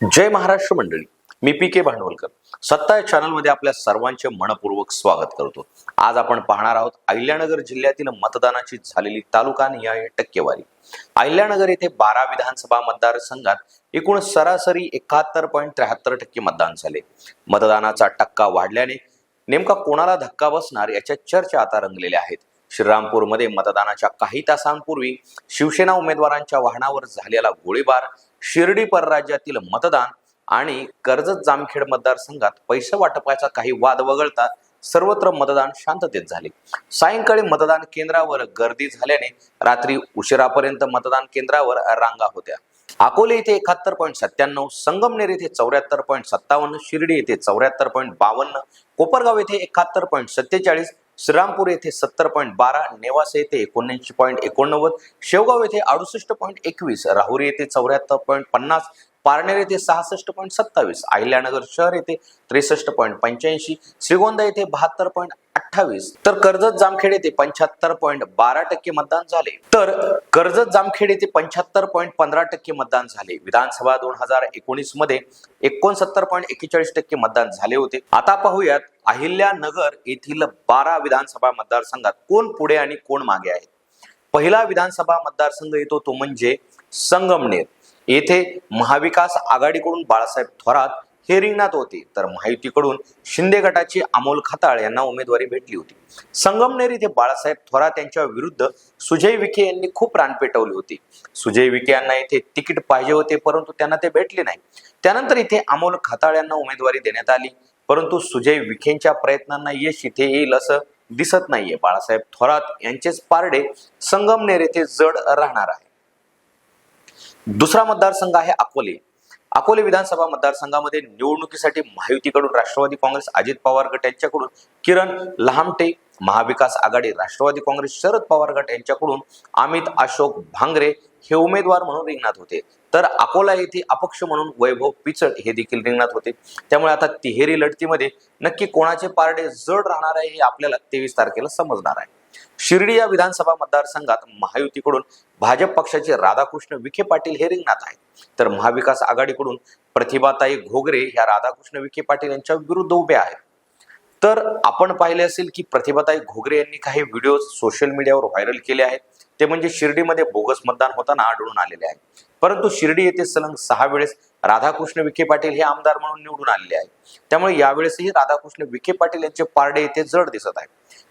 जय महाराष्ट्र मंडळी. मी P K Bhandwalkar. सत्ता या चॅनलमध्ये आपल्या सर्वांचे मनपूर्वक स्वागत करतो. आज आपण पाहणार आहोत अहिल्यानगर जिल्ह्यातील मतदानाची झालेली तालुका निहाय टक्केवारी. अहिल्यानगर येथे बारा विधानसभा मतदारसंघात एकूण सरासरी एकाहत्तर पॉईंट त्र्याहत्तर टक्के मतदान झाले. मतदानाचा टक्का वाढल्याने नेमका कोणाला धक्का बसणार याच्या चर्चा आता रंगलेल्या आहेत. श्रीरामपूरमध्ये मतदानाच्या काही तासांपूर्वी शिवसेना उमेदवारांच्या वाहनावर झालेला गोळीबार शिर्डी परराज्यातील मतदान आणि कर्जत जामखेड मतदारसंघात पैसे वाटपाचा काही वाद वगळता सर्वत्र मतदान शांततेत झाले. सायंकाळी मतदान केंद्रावर गर्दी झाल्याने रात्री उशिरापर्यंत मतदान केंद्रावर रांगा होत्या. अकोले येथे एकाहत्तर पॉईंट सत्त्याण्णव संगमनेर येथे चौऱ्याहत्तर पॉईंट सत्तावन्न शिर्डी येथे चौऱ्याहत्तर पॉईंट बावन्न कोपरगाव येथे एकाहत्तर पॉईंट सत्तेचाळीस श्रीरामपूर येथे सत्तर पॉईंट बारा नेवासे येथे एकोणऐंशी पॉईंट एकोणनव्वद शेवगाव येथे अडुसष्ट पॉईंट एकवीस राहुरी येथे चौऱ्याहत्तर पॉईंट पन्नास पारनेर येथे सहासष्ट पॉईंट सत्तावीस अहिल्यानगर शहर येथे त्रेसष्ट पॉईंट पंच्याऐंशी श्रीगोंदा येथे बहात्तर पॉईंट अठ्ठावीस. तर कर्जत जामखेड येथे पंच्याहत्तर पॉईंट बारा टक्के मतदान झाले. तर कर्जत जामखेड येथे पंच्याहत्तर पॉईंट पंधरा टक्के मतदान झाले. विधानसभा दोन हजार एकोणीसमध्ये एकोणसत्तर पॉईंट एक्केचाळीस टक्के मतदान झाले होते. आता पाहूयात अहिल्यानगर येथील बारा विधानसभा मतदारसंघात कोण पुढे आणि कोण मागे आहेत? पहिला विधानसभा मतदारसंघ येतो तो म्हणजे संगमनेर. येथे महाविकास आघाडीकडून बाळासाहेब थोरात हे रिंगणात होते. तर महायुतीकडून शिंदे गटाचे अमोल खताळ यांना उमेदवारी भेटली होती. संगमनेर येथे बाळासाहेब थोरात यांच्या विरुद्ध सुजय विखे यांनी खूप रान पेटवली होती. सुजय विखे यांना येथे तिकीट पाहिजे होते परंतु त्यांना ते भेटले नाही. त्यानंतर इथे अमोल खताळ यांना उमेदवारी देण्यात आली. परंतु सुजय विखेंच्या प्रयत्नांना यश इथे येईल असं दिसत नाहीये. बाळासाहेब थोरात यांचेच पारडे संगमनेर येथे जड राहणार आहे. दुसरा मतदारसंघ आहे अकोले. अकोले विधानसभा मतदारसंघामध्ये निवडणुकीसाठी महायुतीकडून राष्ट्रवादी काँग्रेस अजित पवार गट यांच्याकडून किरण लहामटे महाविकास आघाडी राष्ट्रवादी काँग्रेस शरद पवार गट यांच्याकडून अमित अशोक भांगरे हे उमेदवार म्हणून रिंगणात होते. तर अकोला येथे अपक्ष म्हणून वैभव पिचड हे देखील रिंगणात होते. त्यामुळे आता तिहेरी लढतीमध्ये नक्की कोणाचे पारडे जड राहणार आहे हे आपल्याला तेवीस तारखेला समजणार आहे. शिर्डी या विधानसभा मतदारसंघात महायुतीकडून भाजप पक्षाचे राधाकृष्ण विखे पाटील हे रिंगणात आहेत. तर महाविकास आघाडीकडून प्रतिभाताई घोगरे ह्या राधाकृष्ण विखे पाटील यांच्या विरुद्ध उभे आहेत. तर आपण पाहिले असेल की प्रतिभाताई घोगरे यांनी काही व्हिडिओ सोशल मीडियावर व्हायरल केले आहेत. ते म्हणजे शिर्डीमध्ये बोगस मतदान होताना आढळून आलेले आहे परंतु शिर्डी येथे सलग सहा वेळेस राधाकृष्ण विखे पाटील हे आमदार म्हणून निवडून आलेले आहेत. त्यामुळे यावेळेसही राधाकृष्ण विखे पाटील यांचे पारडे येथे जड दिसत आहे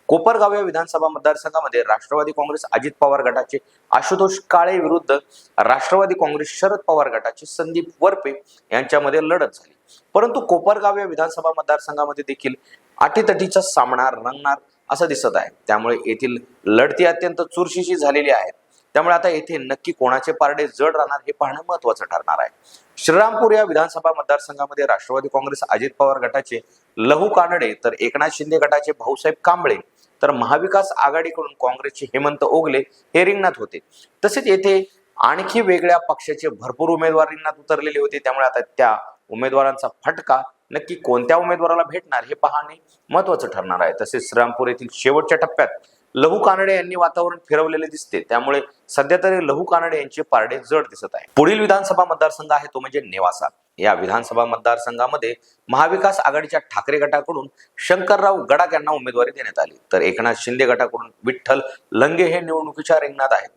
कोपरगाव या विधानसभा मतदारसंघामध्ये राष्ट्रवादी काँग्रेस अजित पवार गटाचे आशुतोष काळे विरुद्ध राष्ट्रवादी काँग्रेस शरद पवार गटाचे संदीप वरपे यांच्यामध्ये लढत झाली. परंतु कोपरगाव या विधानसभा मतदारसंघामध्ये देखील अटीतटीचा सामना रंगणार असं दिसत आहे. त्यामुळे येथील लढती अत्यंत चुरशीशी झालेली आहेत. त्यामुळे आता येथे नक्की कोणाचे पारडे जड राहणार हे पाहणं महत्वाचं ठरणार आहे. श्रीरामपूर या विधानसभा मतदारसंघामध्ये राष्ट्रवादी काँग्रेस अजित पवार गटाचे लहू कानडे तर एकनाथ शिंदे गटाचे भाऊसाहेब कांबळे तर महाविकास आघाडीकडून काँग्रेसचे हेमंत ओगले हे रिंगणात होते. तसेच येथे आणखी वेगळ्या पक्षाचे भरपूर उमेदवार रिंगणात उतरलेले होते. त्यामुळे आता त्या उमेदवारांचा फटका नक्की कोणत्या उमेदवाराला भेटणार हे पाहणे महत्वाचं ठरणार आहे. तसेच श्रीरामपूर येथील शेवटच्या टप्प्यात लहू कानडे यांनी वातावरण फिरवलेले दिसते. त्यामुळे सध्या तरी लहू कानडे यांचे पारडे जड दिसत आहे. पुढील विधानसभा मतदारसंघ आहे तो म्हणजे नेवासा. या विधानसभा मतदारसंघामध्ये महाविकास आघाडीच्या ठाकरे गटाकडून शंकरराव गडाख यांना उमेदवारी देण्यात आली. तर एकनाथ शिंदे गटाकडून विठ्ठल लंगे हे निवडणुकीच्या रिंगणात आहेत.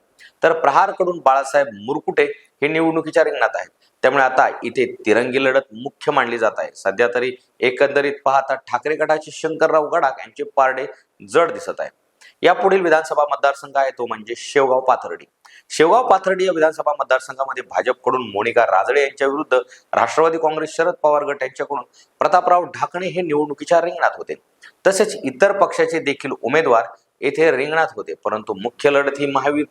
तर प्रहारकडून बाळासाहेब मुरकुटे हे निवडणुकीच्या रिंगणात आहेत. त्यामुळे आता इथे तिरंगी लढत मुख्य मानली जात आहे. सध्या तरी एकंदरीत पाहता ठाकरे गटाचे शंकरराव गडाख यांचे पारडे जड दिसत आहे या पुढील विधानसभा मतदारसंघ आहे तो म्हणजे शेवगाव पाथर्डी. शेवगाव पाथर्डी या विधानसभा मतदारसंघामध्ये भाजपकडून मोनिका राजळे यांच्या विरुद्ध राष्ट्रवादी काँग्रेस शरद पवार गट यांच्याकडून प्रतापराव ढाकणे हे निवडणुकीच्या रिंगणात होते. तसेच इतर पक्षाचे देखील उमेदवार येथे रिंगणात होते परंतु मुख्य लढत ही महावीर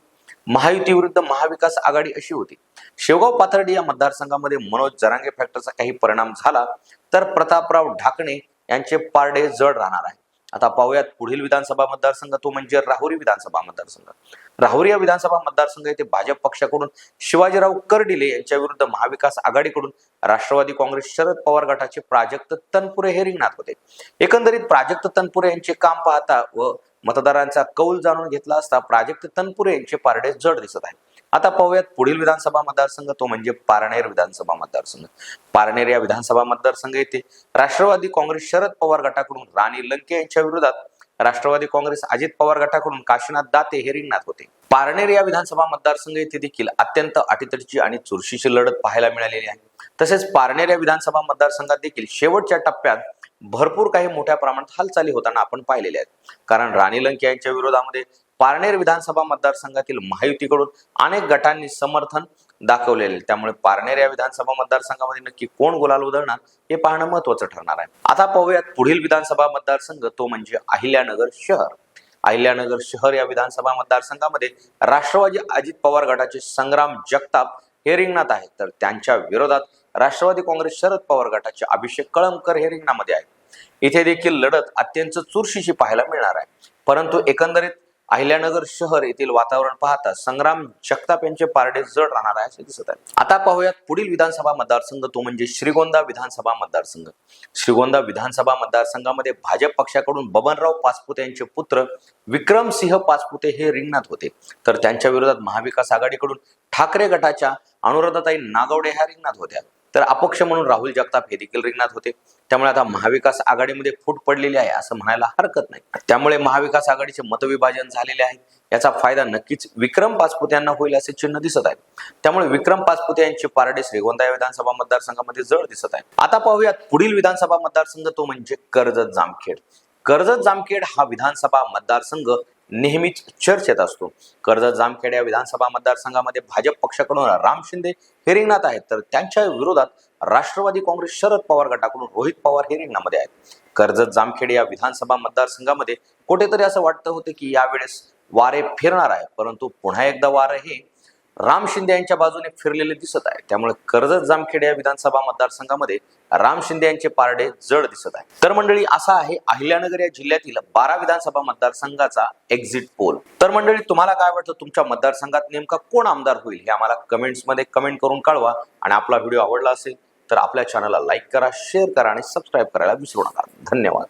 महायुती विरुद्ध महाविकास आघाडी अशी होती. शेवगाव पाथर्डी या मतदारसंघामध्ये मनोज जरांगे फॅक्टरचा काही परिणाम झाला तर प्रतापराव ढाकणे यांचे पारडे जड राहणार आहे. आता पाहूयात पुढील विधानसभा मतदारसंघ तो म्हणजे राहुरी विधानसभा मतदारसंघ. राहुरी या विधानसभा मतदारसंघ येथे भाजप पक्षाकडून शिवाजीराव करडिले यांच्या विरुद्ध महाविकास आघाडीकडून राष्ट्रवादी काँग्रेस शरद पवार गटाचे प्राजक्त तनपुरे हे रिंगणात होते. एकंदरीत प्राजक्त तनपुरे यांचे काम पाहता व मतदारांचा कौल जाणून घेतला असता प्राजक्त तनपुरे यांचे पारडे जड दिसत आहे आता पाहूयात पुढील विधानसभा मतदारसंघ तो म्हणजे पारनेर विधानसभा मतदारसंघ. पारनेर या विधानसभा मतदारसंघ येथे राष्ट्रवादी काँग्रेस शरद पवार गटाकडून राणी लंके यांच्या विरोधात राष्ट्रवादी काँग्रेस अजित पवार गटाकडून काशीनाथ दाते हे रिंगणात होते. पारनेर या विधानसभा मतदारसंघ येथे देखील अत्यंत अटीतटीची आणि चुरशीची लढत पाहायला मिळालेली आहे. तसेच पारनेर या विधानसभा मतदारसंघात देखील शेवटच्या टप्प्यात भरपूर काही मोठ्या प्रमाणात हालचाली होताना आपण पाहिलेल्या आहेत. कारण राणी लंके यांच्या विरोधामध्ये पारनेर विधानसभा मतदारसंघातील महायुतीकडून अनेक गटांनी समर्थन दाखवलेले. त्यामुळे पारनेर या विधानसभा मतदारसंघामध्ये नक्की कोण गुलाल उधळणार हे पाहणं महत्वाचं ठरणार आहे. आता पाहूयात पुढील विधानसभा मतदारसंघ तो म्हणजे अहिल्यानगर शहर. अहिल्यानगर शहर या विधानसभा मतदारसंघामध्ये राष्ट्रवादी अजित पवार गटाचे संग्राम जगताप हे रिंगणात आहेत. तर त्यांच्या विरोधात राष्ट्रवादी काँग्रेस शरद पवार गटाचे अभिषेक कळमकर हे रिंगणामध्ये आहेत. इथे देखील लढत अत्यंत चुरशीची पाहायला मिळणार आहे. परंतु एकंदरीत अहिल्यानगर शहर येथील वातावरण पाहता संग्राम जगताप यांचे पारडे जड राहणार आहे असे दिसत आहे. आता पाहूयात पुढील विधानसभा मतदारसंघ तो म्हणजे श्रीगोंदा विधानसभा मतदारसंघ. श्रीगोंदा विधानसभा मतदारसंघामध्ये भाजप पक्षाकडून बबनराव पाचपुते यांचे पुत्र विक्रमसिंह पाचपुते हे रिंगणात होते. तर त्यांच्या विरोधात महाविकास आघाडीकडून ठाकरे गटाच्या अनुराधाताई नागवडे ह्या रिंगणात होत्या. तर अपक्ष म्हणून राहुल जगताप हे देखील रिंगणात होते. त्यामुळे आता महाविकास आघाडीमध्ये फूट पडलेली आहे असं म्हणायला हरकत नाही. त्यामुळे महाविकास आघाडीचे मतविभाजन झालेले आहे. याचा फायदा नक्कीच विक्रम पाचपुते यांना होईल असे चिन्ह दिसत आहे. त्यामुळे विक्रम पाचपुते यांचे पारडे श्रीगोंदा विधानसभा मतदारसंघामध्ये जड दिसत आहे. आता पाहूयात पुढील विधानसभा मतदारसंघ तो म्हणजे कर्जत जामखेड. कर्जत जामखेड हा विधानसभा मतदारसंघ नेहमीच चर्चेत असतो. कर्जत जामखेड या विधानसभा मतदारसंघामध्ये भाजप पक्षाकडून राम शिंदे हे रिंगणात आहेत. तर त्यांच्या विरोधात राष्ट्रवादी काँग्रेस शरद पवार गटाकडून रोहित पवार हे रिंगणामध्ये आहेत. कर्जत जामखेड या विधानसभा मतदारसंघामध्ये कुठेतरी असं वाटतं होतं की यावेळेस वारे फिरणार आहे. परंतु पुन्हा एकदा वारे हे राम शिंदे यांच्या बाजूने फिरलेले दिसत आहे. त्यामुळे कर्जत जामखेड या विधानसभा मतदारसंघामध्ये राम शिंदे यांचे पारडे जड दिसत आहे. तर मंडळी असा आहे अहिल्यानगर या जिल्ह्यातील बारा विधानसभा मतदारसंघाचा एक्झिट पोल तर मंडळी तुम्हाला काय वाटतं? तुमच्या मतदारसंघात नेमका कोण आमदार होईल? हे आम्हाला कमेंट्समध्ये कमेंट करून कळवा. आणि आपला व्हिडिओ आवडला असेल तर आपल्या चॅनलला लाईक करा शेअर करा आणि सबस्क्राईब करायला विसरू नका. धन्यवाद.